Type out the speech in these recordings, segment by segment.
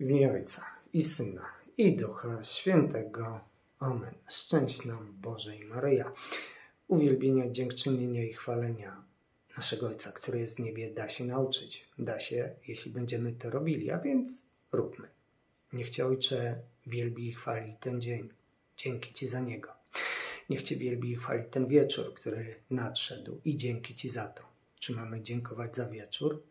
W imię Ojca i Syna i Ducha Świętego. Amen. Szczęść nam Boże i Maryja. Uwielbienia, dziękczynienia i chwalenia naszego Ojca, który jest w niebie, da się nauczyć. Da się, jeśli będziemy to robili, a więc róbmy. Niech Cię Ojcze wielbi i chwali ten dzień. Dzięki Ci za niego. Niech Cię wielbi i chwali ten wieczór, który nadszedł i dzięki Ci za to. Czy mamy dziękować za wieczór?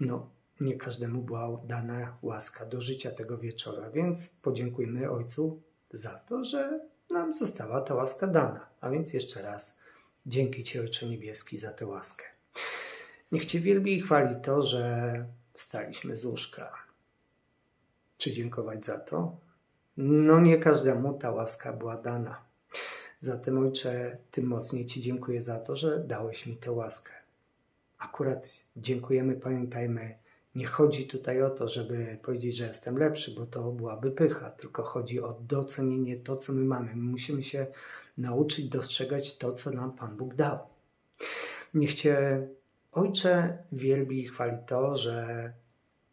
No, nie każdemu była dana łaska do życia tego wieczora, więc podziękujmy Ojcu za to, że nam została ta łaska dana. A więc jeszcze raz dzięki Ci Ojcze Niebieski za tę łaskę. Niech Cię wielbi i chwali to, że wstaliśmy z łóżka. Czy dziękować za to? No nie każdemu ta łaska była dana. Zatem Ojcze, tym mocniej Ci dziękuję za to, że dałeś mi tę łaskę. Akurat dziękujemy, pamiętajmy, nie chodzi tutaj o to, żeby powiedzieć, że jestem lepszy, bo to byłaby pycha, tylko chodzi o docenienie to, co my mamy. My musimy się nauczyć dostrzegać to, co nam Pan Bóg dał. Niech Cię, Ojcze, wielbi i chwali to, że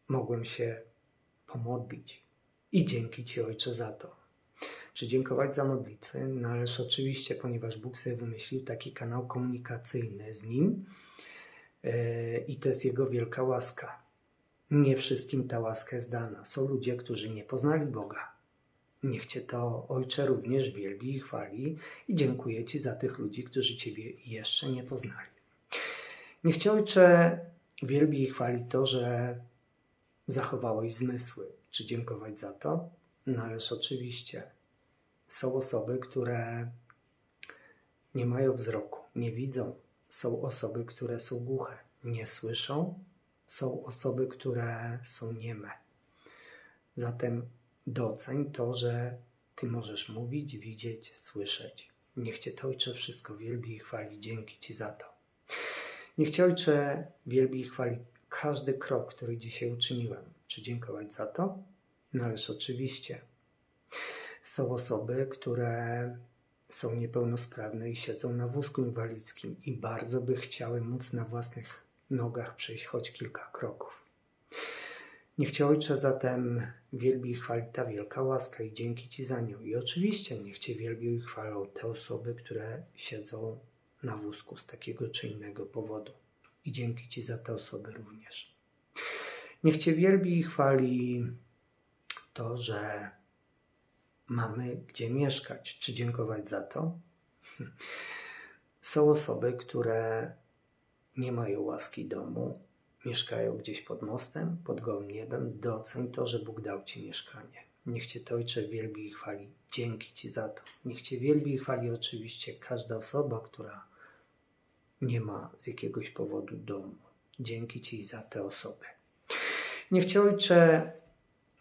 mogłem się pomodlić. I dzięki Ci, Ojcze, za to. Czy dziękować za modlitwy? Należy oczywiście, ponieważ Bóg sobie wymyślił taki kanał komunikacyjny z Nim yy, i to jest Jego wielka łaska. Nie wszystkim ta łaska jest dana. Są ludzie, którzy nie poznali Boga. Niech Cię to, Ojcze, również wielbi i chwali i dziękuję Ci za tych ludzi, którzy Ciebie jeszcze nie poznali. Niech Cię, Ojcze, wielbi i chwali to, że zachowałeś zmysły. Czy dziękować za to? Należ oczywiście. Są osoby, które nie mają wzroku, nie widzą. Są osoby, które są głuche, nie słyszą. Są osoby, które są nieme. Zatem doceń to, że Ty możesz mówić, widzieć, słyszeć. Niech Cię to Ojcze wszystko wielbi i chwali. Dzięki Ci za to. Niech Cię Ojcze wielbi i chwali każdy krok, który dzisiaj uczyniłem. Czy dziękować za to? Należ oczywiście. Są osoby, które są niepełnosprawne i siedzą na wózku inwalidzkim i bardzo by chciały móc na własnych nogach przejść choć kilka kroków. Niech Cię Ojcze zatem wielbi i chwali ta wielka łaska i dzięki Ci za nią. I oczywiście niech Cię wielbią i chwalą te osoby, które siedzą na wózku z takiego czy innego powodu. I dzięki Ci za te osoby również. Niech Cię wielbi i chwali to, że mamy gdzie mieszkać. Czy dziękować za to? Są osoby, które nie mają łaski domu, mieszkają gdzieś pod mostem, pod gołym niebem. Doceń to, że Bóg dał Ci mieszkanie. Niech Cię to Ojcze wielbi i chwali. Dzięki Ci za to. Niech Cię wielbi i chwali oczywiście każda osoba, która nie ma z jakiegoś powodu domu. Dzięki Ci za te osoby. Niech Cię Ojcze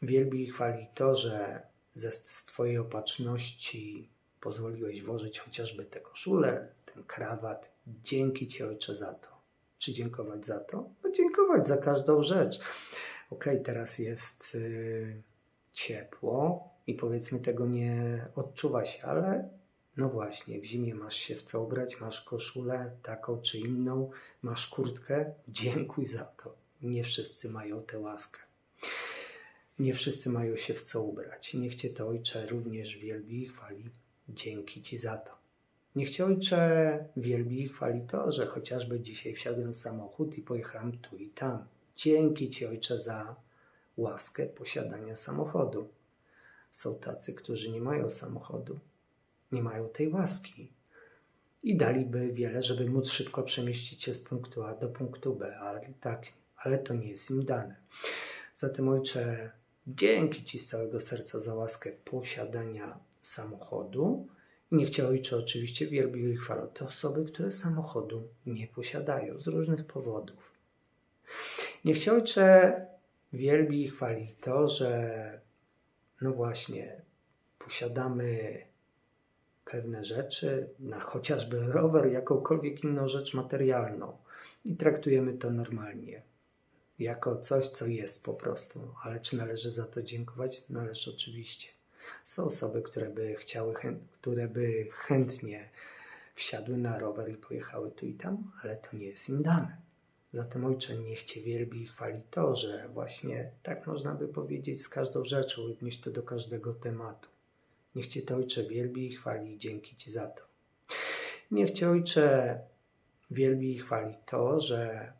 wielbi i chwali to, że ze z Twojej opatrzności pozwoliłeś włożyć chociażby tę koszulę, ten krawat. Dzięki Ci Ojcze za to. Czy dziękować za to? No dziękować za każdą rzecz. Ok, teraz jest yy, ciepło i powiedzmy tego nie odczuwa się, ale no właśnie, w zimie masz się w co ubrać, masz koszulę taką czy inną, masz kurtkę. Dziękuj za to. Nie wszyscy mają tę łaskę. Nie wszyscy mają się w co ubrać. Niech Cię to Ojcze również wielbi i chwali. Dzięki Ci za to. Niech Cię Ojcze wielbi i chwali to, że chociażby dzisiaj wsiadłem w samochód i pojechałem tu i tam. Dzięki Ci Ojcze za łaskę posiadania samochodu. Są tacy, którzy nie mają samochodu, nie mają tej łaski i daliby wiele, żeby móc szybko przemieścić się z punktu A do punktu B, ale tak, ale to nie jest im dane. Zatem Ojcze, dzięki Ci z całego serca za łaskę posiadania samochodu. Niech Ojcze oczywiście wielbił i chwalą te osoby, które samochodu nie posiadają z różnych powodów. Niech Ojcze wielbi i chwali to, że no właśnie posiadamy pewne rzeczy, na chociażby rower, jakąkolwiek inną rzecz materialną i traktujemy to normalnie, jako coś, co jest po prostu. Ale czy należy za to dziękować? Należy oczywiście. Są osoby, które by chciały, które by chętnie wsiadły na rower i pojechały tu i tam, ale to nie jest im dane. Zatem Ojcze, niech Cię wielbi i chwali to, że właśnie tak można by powiedzieć z każdą rzeczą, odnieść to do każdego tematu. Niech Cię to Ojcze wielbi i chwali i dzięki Ci za to. Niech Cię Ojcze wielbi i chwali to, że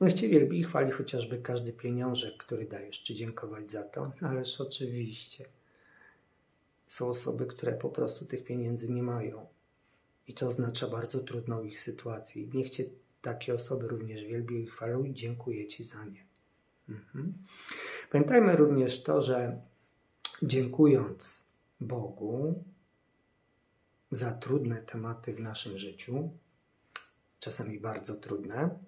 niech Cię wielbi i chwali chociażby każdy pieniążek, który dajesz, czy dziękować za to. Ależ oczywiście są osoby, które po prostu tych pieniędzy nie mają. I to oznacza bardzo trudną ich sytuację. Niech Cię takie osoby również wielbią i chwalą i dziękuję Ci za nie. Mhm. Pamiętajmy również to, że dziękując Bogu za trudne tematy w naszym życiu, czasami bardzo trudne,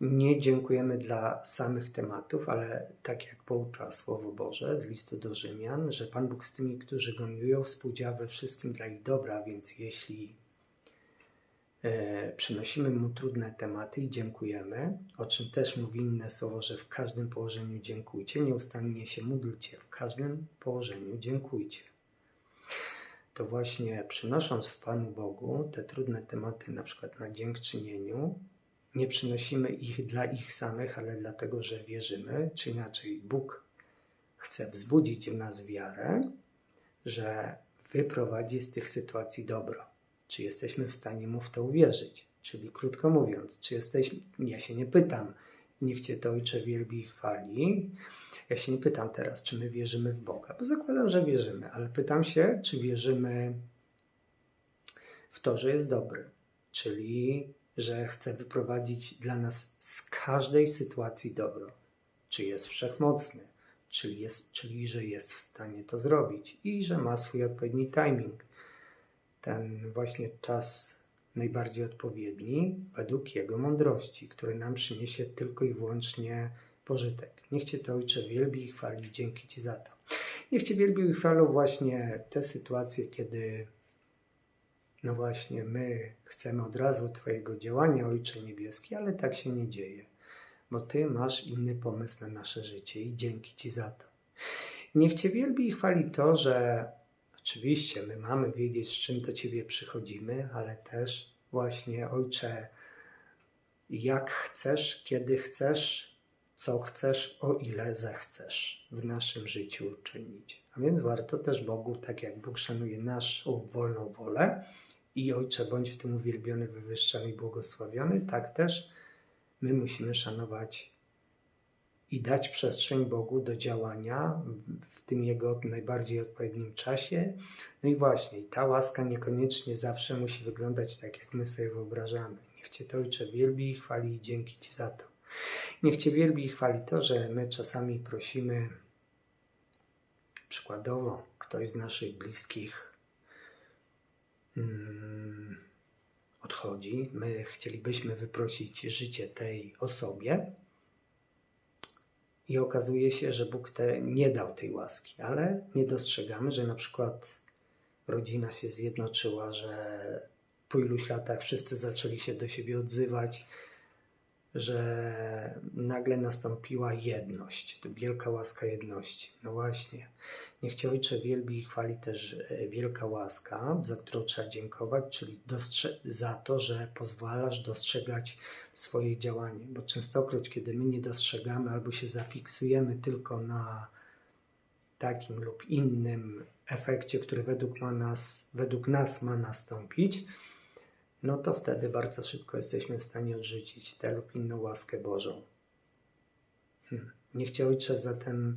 nie dziękujemy dla samych tematów, ale tak jak poucza Słowo Boże z listu do Rzymian, że Pan Bóg z tymi, którzy go miłują, współdziała we wszystkim dla ich dobra, więc jeśli e, przynosimy mu trudne tematy i dziękujemy, o czym też mówi inne słowo, że w każdym położeniu dziękujcie, nieustannie się módlcie, w każdym położeniu dziękujcie. To właśnie przynosząc Panu Bogu te trudne tematy, na przykład na dziękczynieniu, nie przynosimy ich dla ich samych, ale dlatego, że wierzymy, czy inaczej Bóg chce wzbudzić w nas wiarę, że wyprowadzi z tych sytuacji dobro. Czy jesteśmy w stanie mu w to uwierzyć? Czyli krótko mówiąc, czy jesteśmy, ja się nie pytam, niech Cię to Ojcze wielbi i chwali, ja się nie pytam teraz, czy my wierzymy w Boga, bo zakładam, że wierzymy, ale pytam się, czy wierzymy w to, że jest dobry, czyli że chce wyprowadzić dla nas z każdej sytuacji dobro. Czy jest wszechmocny, czyli, jest, czyli że jest w stanie to zrobić i że ma swój odpowiedni timing. Ten właśnie czas najbardziej odpowiedni według Jego mądrości, który nam przyniesie tylko i wyłącznie pożytek. Niech Cię to Ojcze wielbi i chwali. Dzięki Ci za to. Niech Cię wielbił i chwalą właśnie te sytuacje, kiedy no właśnie, my chcemy od razu Twojego działania, Ojcze Niebieski, ale tak się nie dzieje, bo Ty masz inny pomysł na nasze życie i dzięki Ci za to. Niech Cię wielbi i chwali to, że oczywiście my mamy wiedzieć, z czym do Ciebie przychodzimy, ale też właśnie, Ojcze, jak chcesz, kiedy chcesz, co chcesz, o ile zechcesz w naszym życiu czynić. A więc warto też Bogu, tak jak Bóg szanuje naszą wolną wolę, i Ojcze, bądź w tym uwielbiony, wywyższany i błogosławiony, tak też my musimy szanować i dać przestrzeń Bogu do działania w tym Jego najbardziej odpowiednim czasie. No i właśnie, ta łaska niekoniecznie zawsze musi wyglądać tak, jak my sobie wyobrażamy. Niech Cię to Ojcze wielbi i chwali i dzięki Ci za to. Niech Cię wielbi i chwali to, że my czasami prosimy, przykładowo, ktoś z naszych bliskich odchodzi. My chcielibyśmy wyprosić życie tej osobie. I okazuje się, że Bóg te nie dał tej łaski, ale nie dostrzegamy, że na przykład rodzina się zjednoczyła, że po iluś latach wszyscy zaczęli się do siebie odzywać, że nagle nastąpiła jedność, to wielka łaska jedności. No właśnie, niech Cię Ojcze wielbi i chwali też e, wielka łaska, za którą trzeba dziękować, czyli za to, że pozwalasz dostrzegać swoje działanie, bo częstokroć, kiedy my nie dostrzegamy albo się zafiksujemy tylko na takim lub innym efekcie, który według, ma nas, według nas ma nastąpić, no to wtedy bardzo szybko jesteśmy w stanie odrzucić tę lub inną łaskę Bożą. Hmm. Niech Cię Ojcze zatem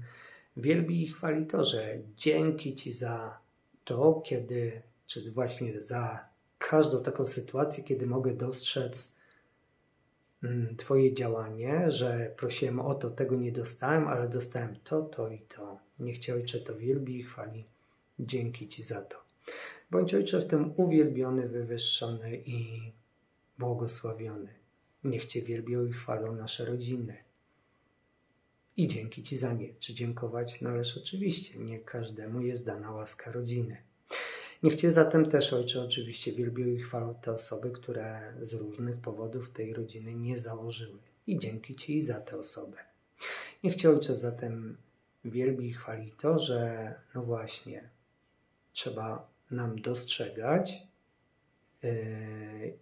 wielbi i chwali to, że dzięki Ci za to, kiedy, czy właśnie za każdą taką sytuację, kiedy mogę dostrzec hmm, Twoje działanie, że prosiłem o to, tego nie dostałem, ale dostałem to, to i to. Niech Cię Ojcze to wielbi i chwali. Dzięki Ci za to. Bądź Ojcze w tym uwielbiony, wywyższony i błogosławiony. Niech Cię wielbią i chwalą nasze rodziny. I dzięki Ci za nie. Czy dziękować należy oczywiście. Nie każdemu jest dana łaska rodziny. Niech Cię zatem też, Ojcze, oczywiście wielbią i chwalą te osoby, które z różnych powodów tej rodziny nie założyły. I dzięki Ci za tę osobę. Niech Cię, Ojcze, zatem wielbi i chwali to, że no właśnie, trzeba nam dostrzegać e,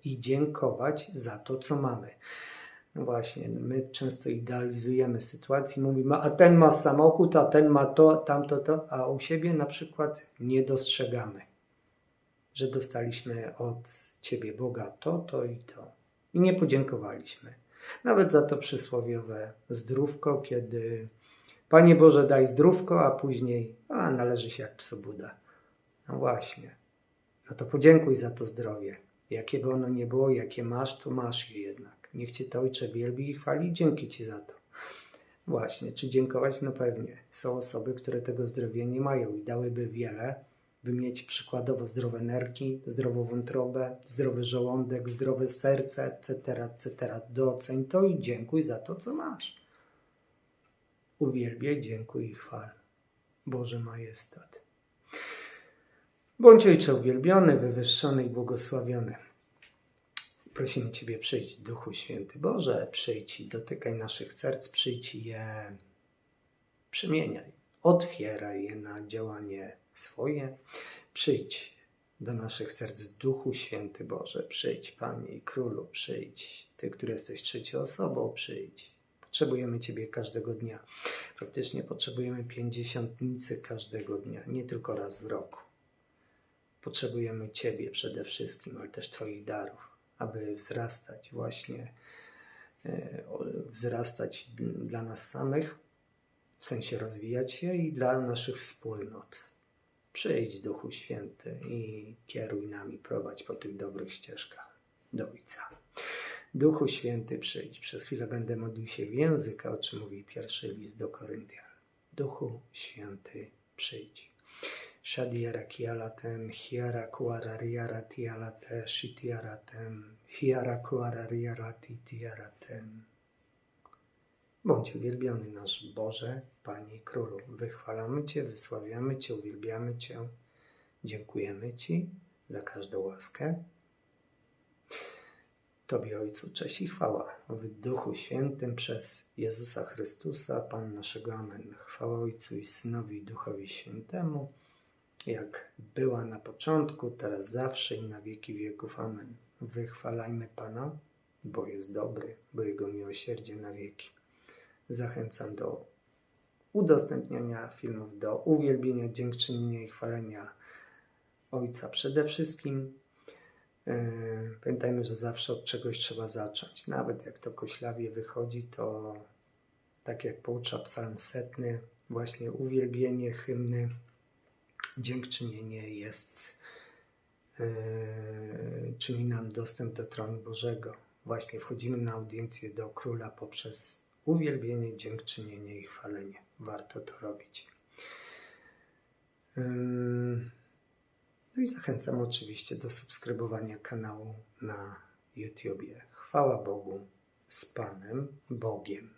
i dziękować za to, co mamy. No właśnie, my często idealizujemy sytuację, mówimy, a ten ma samochód, a ten ma to, tamto, to, a u siebie na przykład nie dostrzegamy, że dostaliśmy od Ciebie Boga to, to i to. I nie podziękowaliśmy. Nawet za to przysłowiowe zdrówko, kiedy Panie Boże daj zdrówko, a później a należy się jak psu Buda. No właśnie. No to podziękuj za to zdrowie. Jakie by ono nie było, jakie masz, to masz je jednak. Niech Cię to Ojcze wielbi i chwali. Dzięki Ci za to. Właśnie, czy dziękować? No pewnie. Są osoby, które tego zdrowia nie mają i dałyby wiele, by mieć przykładowo zdrowe nerki, zdrową wątrobę, zdrowy żołądek, zdrowe serce, etc., etc. Doceń to i dziękuj za to, co masz. Uwielbiaj, dziękuj i chwal. Boże majestat. Bądź Ojcze uwielbiony, wywyższony i błogosławiony. Prosimy Ciebie, przyjdź Duchu Święty. Boże, przyjdź i dotykaj naszych serc, przyjdź je przemieniaj. Otwieraj je na działanie swoje. Przyjdź do naszych serc, Duchu Święty Boże. Przyjdź, Panie i Królu, przyjdź. Ty, który jesteś trzecią osobą, przyjdź. Potrzebujemy Ciebie każdego dnia. Praktycznie potrzebujemy pięćdziesiątnicy każdego dnia, nie tylko raz w roku. Potrzebujemy Ciebie przede wszystkim, ale też Twoich darów, aby wzrastać właśnie, e, wzrastać dla nas samych, w sensie rozwijać się i dla naszych wspólnot. Przyjdź Duchu Święty i kieruj nami, prowadź po tych dobrych ścieżkach do Ojca. Duchu Święty przyjdź. Przez chwilę będę modlił się w języka, o czym mówi pierwszy list do Koryntian. Duchu Święty przyjdź. Shadiara kialatem, hiara kuara riara tialate, shitiaratem. Bądź uwielbiony nasz Boże, Panie Królu. Wychwalamy Cię, wysławiamy Cię, uwielbiamy Cię. Dziękujemy Ci za każdą łaskę. Tobie, Ojcu, cześć i chwała w Duchu Świętym przez Jezusa Chrystusa, Pan naszego Amen. Chwała Ojcu i Synowi i Duchowi Świętemu, jak była na początku, teraz zawsze i na wieki wieków. Amen. Wychwalajmy Pana, bo jest dobry, bo Jego miłosierdzie na wieki. Zachęcam do udostępniania filmów, do uwielbienia, dziękczynienia i chwalenia Ojca przede wszystkim. Yy, Pamiętajmy, że zawsze od czegoś trzeba zacząć. Nawet jak to koślawie wychodzi, to tak jak poucza psalm setny, właśnie uwielbienie, hymny, dziękczynienie jest, yy, czyni nam dostęp do tronu Bożego. Właśnie wchodzimy na audiencję do Króla poprzez uwielbienie, dziękczynienie i chwalenie. Warto to robić. No i zachęcam oczywiście do subskrybowania kanału na YouTubie. Chwała Bogu z Panem Bogiem.